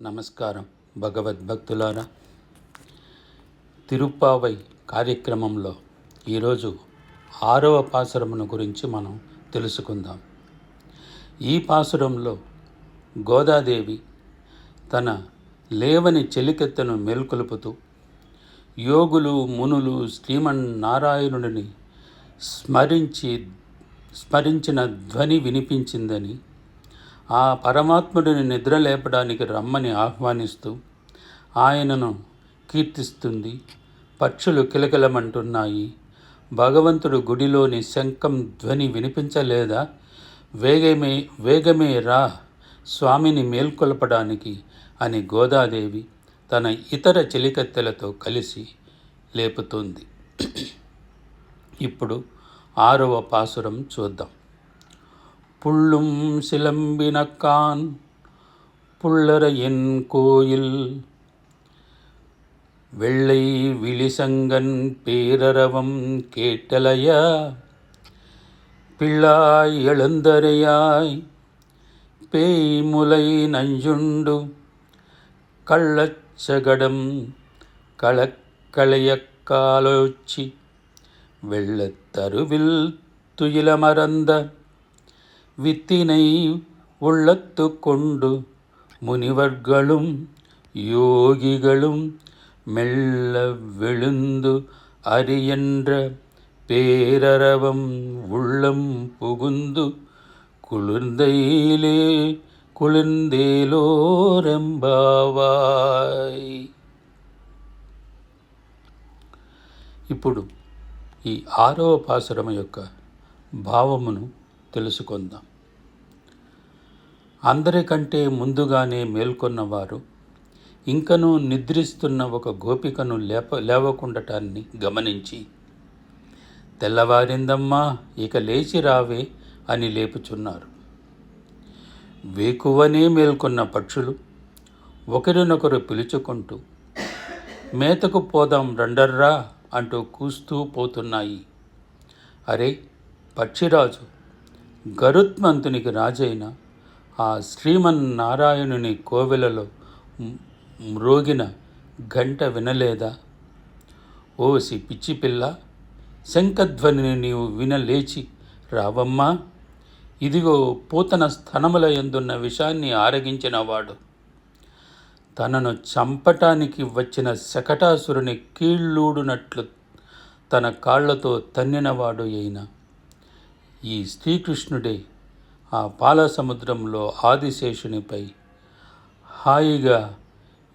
నమస్కారం భగవద్భక్తులారా తిరుప్పావై కార్యక్రమంలో ఈరోజు ఆరవ పాసురమును గురించి మనం తెలుసుకుందాం. ఈ పాసురంలో గోదాదేవి తన లేవని చెలికెత్తను మేల్కొలుపుతూ యోగులు మునులు శ్రీమన్నారాయణుడిని స్మరించి స్మరించిన ధ్వని వినిపించిందని ఆ పరమాత్ముడిని నిద్ర లేపడానికి రమ్మని ఆహ్వానిస్తూ ఆయనను కీర్తిస్తుంది. పక్షులు కిలకిలమంటున్నాయి. భగవంతుడు గుడిలోని శంఖం ధ్వని వినిపించలేదా? వేగమే వేగమే రా స్వామిని మేల్కొల్పడానికి అని గోదాదేవి తన ఇతర చెలికత్తెలతో కలిసి లేపుతుంది. ఇప్పుడు ఆరవ పాసురం చూద్దాం. புள்ளும் சிலம்பினக்கான் புள்ளரையின் கோயில். வெள்ளை விழிசங்கன் பேரரவம் கேட்டலையா? பிள்ளாய் எழுந்தரையாய் பேய்முலை நஞ்சுண்டு கள்ளச்சகடம் களக்களையக்காலோச்சி வெள்ளத்தருவில் துயிலமறந்த வித்தினை உள்ளத்து கொண்டு முனிவர்களும் யோகிகளும் மெல்ல விழுந்து அரியன்ற பேரரவம் உள்ளம் புகுந்து குளிர்ந்தையிலே కుళిందేలోరెంబావాయ్ ఇప్పుడు ఈ ఆరవ పాసురం యొక్క భావమును తెలుసుకుందాం అందరికంటే ముందుగానే మేల్కొన్నవారు. ఇంకనూ నిద్రిస్తున్న ఒక గోపికను లేప లేవకుండటాన్ని గమనించి తెల్లవారిందమ్మా ఇక లేచి రావే అని లేపుచున్నారు. వేకువనే మేల్కొన్న పక్షులు ఒకరినొకరు పిలుచుకుంటూ మేతకు పోదాం రండర్రా అంటూ కూస్తూ పోతున్నాయి. అరే పక్షిరాజు గరుత్మంతునికి రాజైన ఆ శ్రీమన్నారాయణుని కోవెలలో మ్రోగిన గంట వినలేదా? ఓసి పిచ్చి పిల్ల శంఖధ్వనిని నీవు వినలేచి రావమ్మా. ఇదిగో పూతన స్థనముల ఎందున్న విషాన్ని ఆరగించినవాడు తనను చంపటానికి వచ్చిన శకటాసురుని కీళ్ళూడునట్లు తన కాళ్ళతో తన్నినవాడు అయిన ఈ శ్రీకృష్ణుడే ఆ పాల సముద్రంలో ఆదిశేషునిపై హాయిగా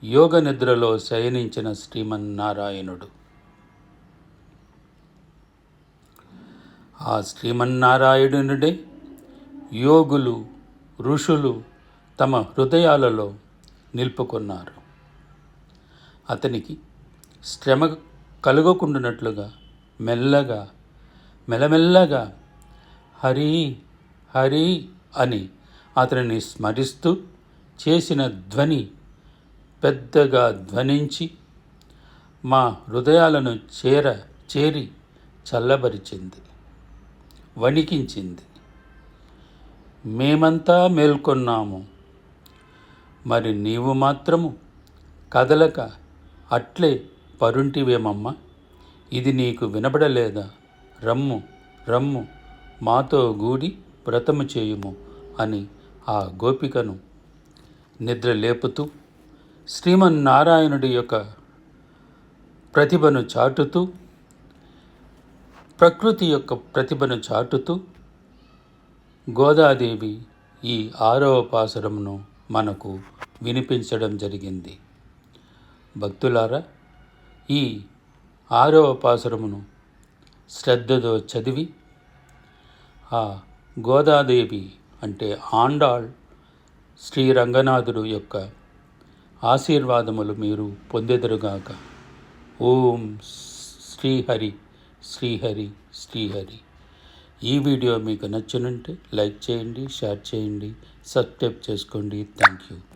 యోగ నిద్రలో శయనించిన శ్రీమన్నారాయణుడు. ఆ శ్రీమన్నారాయణుడే యోగులు ఋషులు తమ హృదయాలలో నిలుపుకున్నారు. అతనికి శ్రమ కలుగకుండానట్లుగా మెల్లగా మెలమెల్లగా హరి హరి అని అతనిని స్మరిస్తూ చేసిన ధ్వని పెద్దగా ధ్వనించి మా హృదయాలను చేర చేరి చల్లబరిచింది వణికించింది. మేమంతా మేల్కొన్నాము. మరి నీవు మాత్రము కదలక అట్లే పరుంటివేమమ్మా? ఇది నీకు వినబడలేదా? రమ్ము రమ్ము మాతో గూడి వ్రతము చేయుము అని ఆ గోపికను నిద్ర లేపుతూ శ్రీమన్నారాయణుడి యొక్క ప్రతిభను చాటుతూ ప్రకృతి యొక్క ప్రతిభను చాటుతూ గోదాదేవి ఈ ఆరవ పాసురమును మనకు వినిపించడం జరిగింది. భక్తులారా ఈ ఆరవ పాసురమును శ్రద్ధతో చదివి ఆ గోదాదేవి అంటే ఆండాళ్ శ్రీ రంగనాథుడు యొక్క ఆశీర్వాదములు మీరు పొందెదరుగాక. ఓం శ్రీహరి శ్రీహరి శ్రీహరి. ఈ వీడియో మీకు నచ్చినంటే లైక్ చేయండి షేర్ చేయండి సబ్స్క్రైబ్ చేసుకోండి. Thank you.